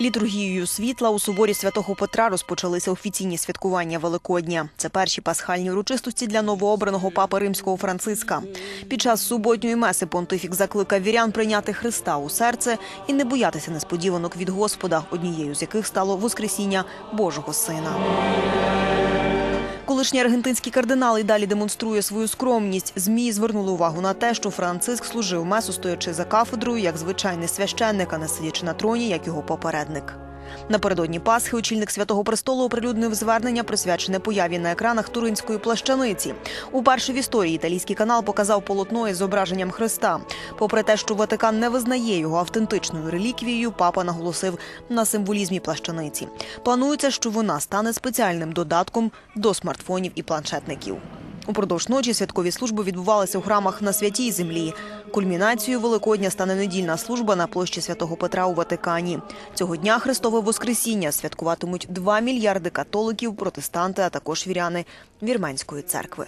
Літургією світла у соборі святого Петра розпочалися офіційні святкування Великодня. Це перші пасхальні урочистості для новообраного папи римського Франциска. Під час суботньої меси понтифік закликав вірян прийняти Христа у серце і не боятися несподіванок від Господа, однією з яких стало Воскресіння Божого Сина. Колишній аргентинський кардинал і далі демонструє свою скромність. Змі звернули увагу на те, що Франциск служив месу, стоячи за кафедрою, як звичайний священник, а не сидячи на троні, як його попередник. Напередодні Пасхи очільник святого престолу оприлюднив звернення, присвячене появі на екранах туринської плащаниці. Уперше в історії італійський канал показав полотно із зображенням Христа. Попри те, що Ватикан не визнає його автентичною реліквією, папа наголосив на символізмі плащаниці. Планується, що вона стане спеціальним додатком до смартфонів і планшетників. Упродовж ночі святкові служби відбувалися у храмах на святій землі. Кульмінацією Великодня стане недільна служба на площі святого Петра у Ватикані. Цього дня Христове Воскресіння святкуватимуть 2 мільярди католиків, протестанти, а також віряни вірменської церкви.